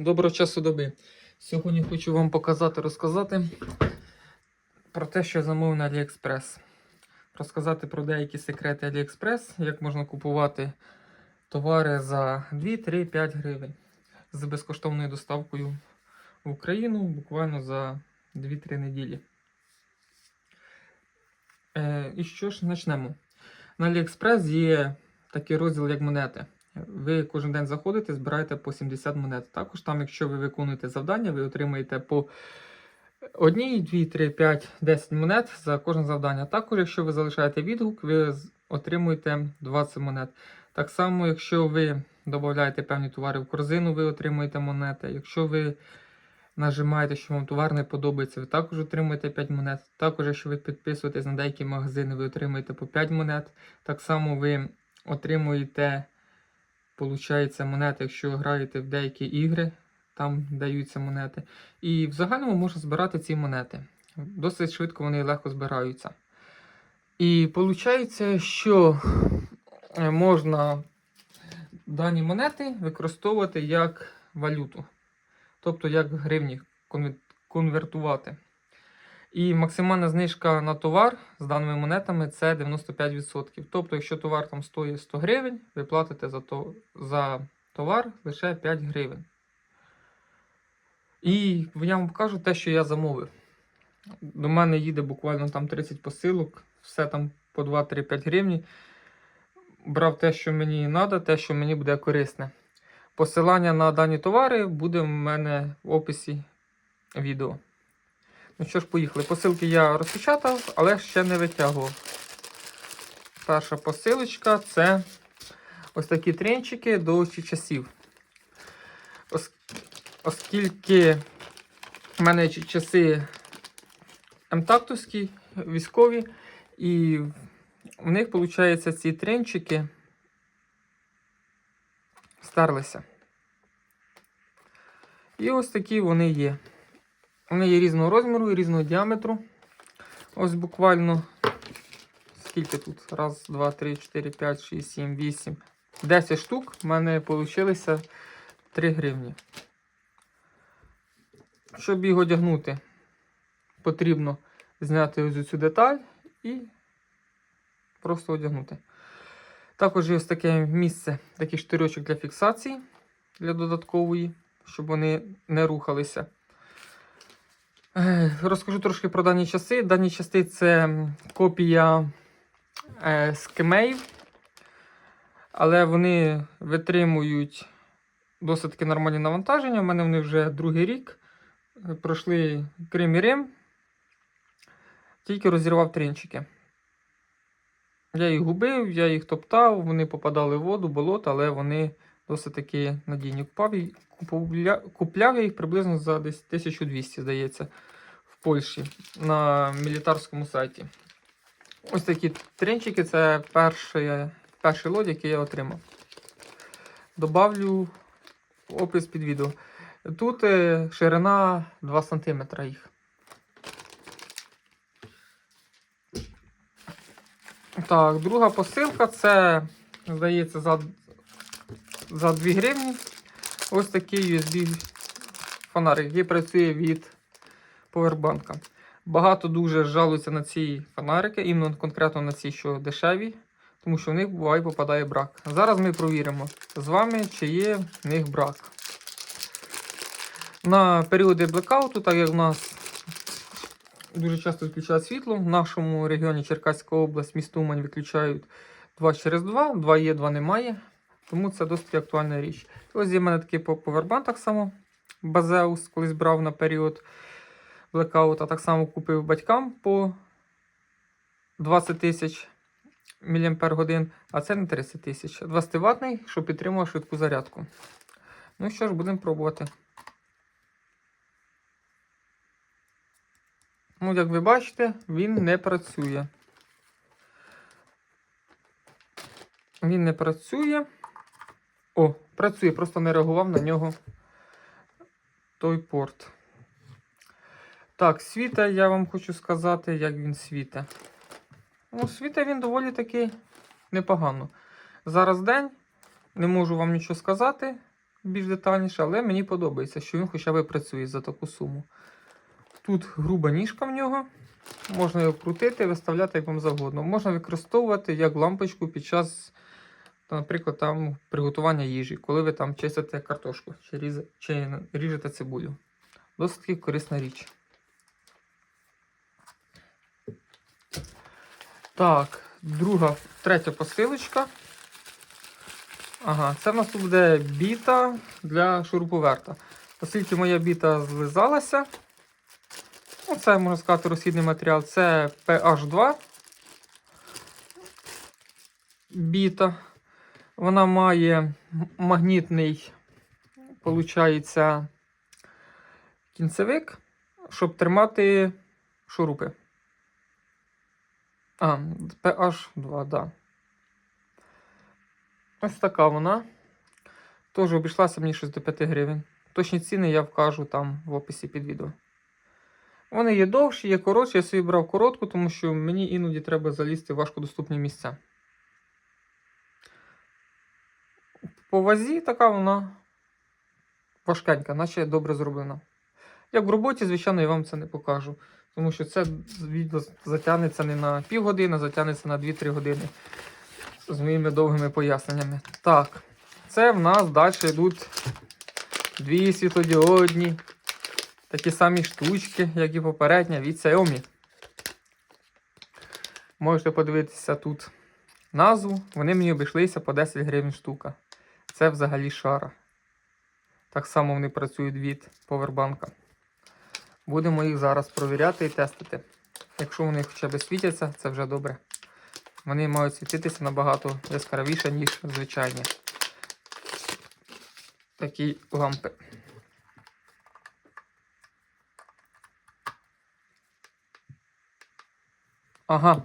Доброго часу доби. Сьогодні хочу вам показати, розказати про те, що замовив на AliExpress. Розказати про деякі секрети AliExpress, як можна купувати товари за 2, 3, 5 гривень з безкоштовною доставкою в Україну буквально за 2-3 неділі. Е, і що ж, почнемо. На AliExpress є такий розділ, як монети. Ви кожен день заходите, збираєте по 70 монет. Також там, якщо ви виконуєте завдання, ви отримаєте по 1, 2, 3, 5, 10 монет за кожне завдання. Також, якщо ви залишаєте відгук, ви отримуєте 20 монет. Так само, якщо ви додаєте певні товари в корзину, ви отримуєте монети. Якщо ви нажимаєте, що вам товар не подобається, ви також отримуєте 5 монет. Також, якщо ви підписуєтесь на деякі магазини, ви отримуєте по 5 монет. Так само ви отримуєте, получається, монети, якщо граєте в деякі ігри, там даються монети. І в загальному можна збирати ці монети. Досить швидко вони легко збираються. І виходить, що е, можна дані монети використовувати як валюту, тобто як гривні конвертувати. І максимальна знижка на товар з даними монетами це 95%. Тобто, якщо товар там стоїть 100 гривень, ви платите за, то, за товар лише 5 гривень. І я вам покажу те, що я замовив. До мене їде буквально там 30 посилок, все там по 2-3-5 гривні. Брав те, що мені треба, те, що мені буде корисне. Посилання на дані товари буде в мене в описі відео. Ну що ж, поїхали. Посилки я розпечатав, але ще не витягував. Перша посилочка це ось такі тренчики до часів. Ос- Оскільки в мене часи МТАКТовські, військові, і в них, виходить, ці тренчики стерлися. І ось такі вони є. Вони є різного розміру і різного діаметру. Ось буквально. Скільки тут? Раз, два, три, чотири, п'ять, шість, сім, вісім. 10 штук. У мене вийшло 3 гривні. Щоб їх одягнути, потрібно зняти ось цю деталь і просто одягнути. Також є ось таке місце, такий штирьочок для фіксації для додаткової, щоб вони не рухалися. Е, Розкажу трошки про дані часи. Дані часи це копія е, скемеїв, але вони витримують досить таки нормальні навантаження. У мене вони вже другий рік. Е, Пройшли Крим і Рим. Тільки розірвав тринчики. Я їх губив, я їх топтав, вони попадали в воду, болото, але вони досить таки надійні. Купав, і- купляв я їх приблизно за десь 1200, здається, в Польщі на мілітарському сайті. Ось такі тренчики це перший, перший лот, який я отримав. Добавлю опис під відео. Тут е, ширина 2 см їх. Так, друга посилка це, здається, за, за 2 гривні. Ось такий USB фонарик, який працює від повербанка. Багато дуже жалуються на ці фонарики, іменно конкретно на ці, що дешеві, тому що в них буває попадає брак. Зараз ми провіримо з вами, чи є в них брак. На періоди блекауту, так як в нас дуже часто відключають світло, в нашому регіоні Черкаська область, місто Умань відключають 2 через 2, 2 є, 2 немає. Тому це досить актуальна річ. Ось є в мене такий по- повербанк так само. Базеус, колись брав на період блекаута. Так само купив батькам по 20 тисяч мАч, а це не 30 тисяч. 20 ватний, щоб підтримував швидку зарядку. Ну що ж, будемо пробувати. Ну, як ви бачите, він не працює. Він не працює. О, працює, просто не реагував на нього той порт. Так, світа, я вам хочу сказати, як він світе. Ну, світе він доволі таки непогано. Зараз день, не можу вам нічого сказати. більш детальніше, але мені подобається, що він хоча б працює за таку суму. Тут груба ніжка в нього. Можна його крутити, виставляти як вам завгодно. Можна використовувати як лампочку під час, та, наприклад, там, приготування їжі, коли ви там чистите картошку чи, різе- чи ріжете цибулю. Досить таки корисна річ. Так, друга, третя посилочка. Ага, це в нас тут буде біта для шуруповерта. Оскільки моя біта злизалася, ну, це, можна сказати, розхідний матеріал, це PH2 біта. Вона має магнітний, виходить, кінцевик, щоб тримати шурупи. А, PH2, да. Ось така вона. Теж обійшлася мені щось до 5 гривень. Точні ціни я вкажу там в описі під відео. Вони є довші, є коротші. Я собі брав коротку, тому що мені іноді треба залізти в важкодоступні місця. По вазі така вона важкенька, наче добре зроблена. Як в роботі, звичайно, я вам це не покажу. Тому що це відео затягнеться не на півгодини, а затягнеться на 2-3 години з моїми довгими поясненнями. Так, це в нас далі йдуть дві світлодіодні, такі самі штучки, як і попередня від Xiaomi. Можете подивитися тут назву. Вони мені обійшлися по 10 гривень штука. Це взагалі шара. Так само вони працюють від повербанка. Будемо їх зараз провіряти і тестити. Якщо вони хоча б світяться, це вже добре. Вони мають світитися набагато яскравіше, ніж звичайні. Такі лампи. Ага,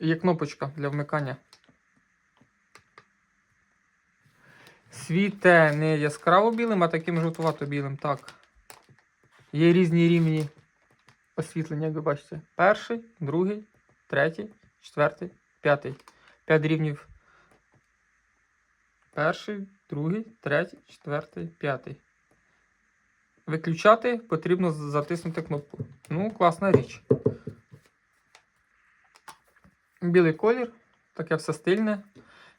є кнопочка для вмикання. Світе не яскраво білим, а таким жовтувато білим. Так. Є різні рівні освітлення, як ви бачите. Перший, другий, третій, четвертий, п'ятий. П'ять рівнів. Перший, другий, третій, четвертий, п'ятий. Виключати потрібно затиснути кнопку. Ну, класна річ. Білий колір, таке все стильне.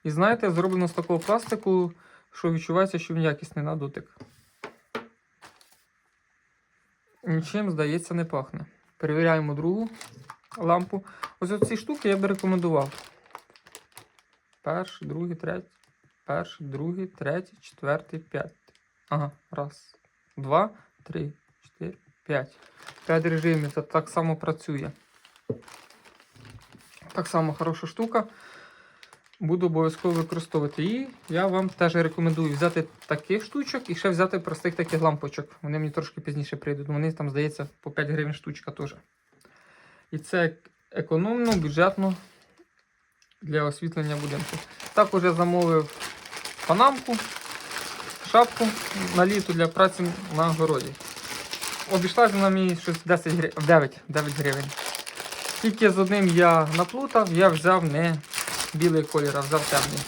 І знаєте, зроблено з такого пластику, що відчувається, що він якісний на дотик. Нічим, здається, не пахне. Перевіряємо другу лампу. Ось ці штуки я би рекомендував. Перший, другий, третій. Перший, другий, третій, четвертий, п'ятий. Ага, раз, два, три, чотири, п'ять. П'ять режимів. Це так само працює. Так само хороша штука. Буду обов'язково використовувати її. Я вам теж рекомендую взяти таких штучок і ще взяти простих таких лампочок. Вони мені трошки пізніше прийдуть. Вони там, здається, по 5 гривень штучка теж. І це економно, бюджетно для освітлення будинку. Також я замовив панамку, шапку на літо для праці на городі. Обійшлася вона мені щось 10 гривень, 9, 9 гривень. Тільки з одним я наплутав, я взяв не білий колір, а взяв темний.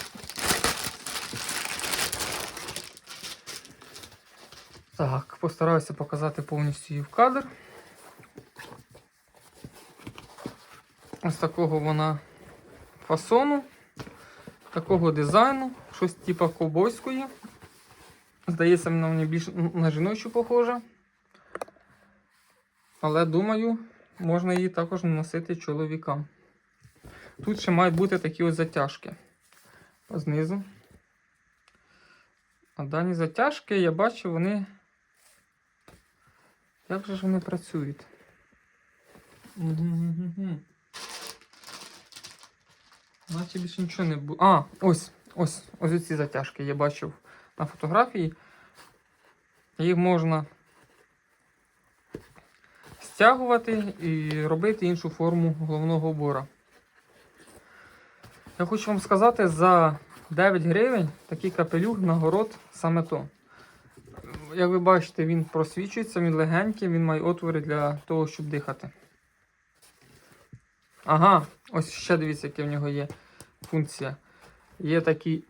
Так, постараюся показати повністю її в кадр. Ось такого вона фасону, такого дизайну, щось типа ковбойської. Здається, вона мені більш на жіночу похожа. Але думаю, можна її також носити чоловікам. Тут ще мають бути такі ось затяжки знизу. А дані затяжки, я бачу, вони. Як же ж вони працюють? Наче більше нічого не буде. А, ось, ось, ось ці затяжки я бачив на фотографії. Їх можна стягувати і робити іншу форму головного убора. Я хочу вам сказати, за 9 гривень такий капелюх на город саме то. Як ви бачите, він просвічується, він легенький, він має отвори для того, щоб дихати. Ага, ось ще дивіться, яка в нього є функція. Є такий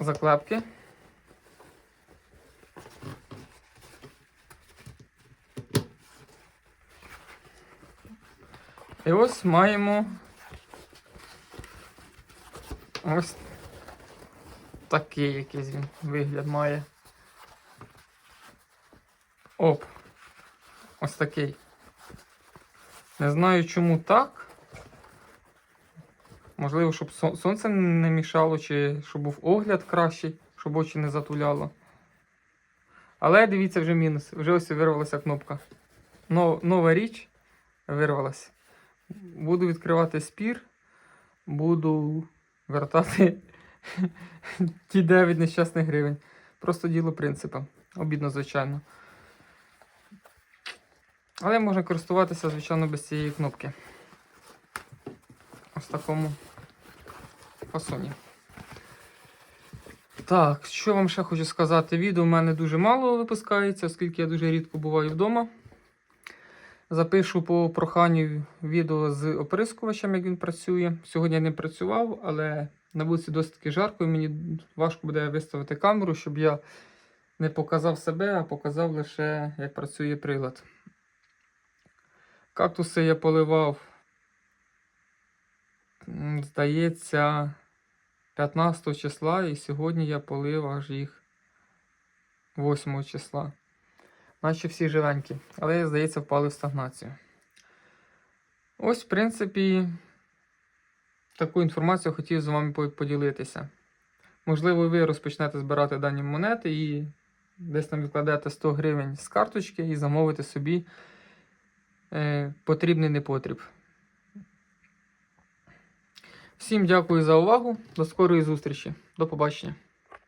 заклепки. І ось маємо ось такий якийсь він вигляд має. Оп. Ось такий. Не знаю, чому так. Можливо, щоб сонце не мішало, чи щоб був огляд кращий, щоб очі не затуляло. Але дивіться вже мінус. Вже ось вирвалася кнопка. Но- нова річ вирвалась. Буду відкривати спір, буду вертати ті 9 нещасних гривень. Просто діло принципа. Обідно, звичайно. Але можна користуватися, звичайно, без цієї кнопки. Ось такому фасоні. Так, що вам ще хочу сказати? Відео в мене дуже мало випускається, оскільки я дуже рідко буваю вдома. Запишу по проханню відео з оприскувачем, як він працює. Сьогодні не працював, але на вулиці досить таки жарко, і мені важко буде виставити камеру, щоб я не показав себе, а показав лише, як працює прилад. Кактуси я поливав, здається, 15 числа, і сьогодні я полив аж їх 8 числа. Наче всі живенькі, але, здається, впали в стагнацію. Ось, в принципі, таку інформацію хотів з вами поділитися. Можливо, ви розпочнете збирати дані монети і десь там відкладете 100 гривень з карточки і замовите собі е, потрібний непотріб. Всім дякую за увагу. До скорої зустрічі. До побачення.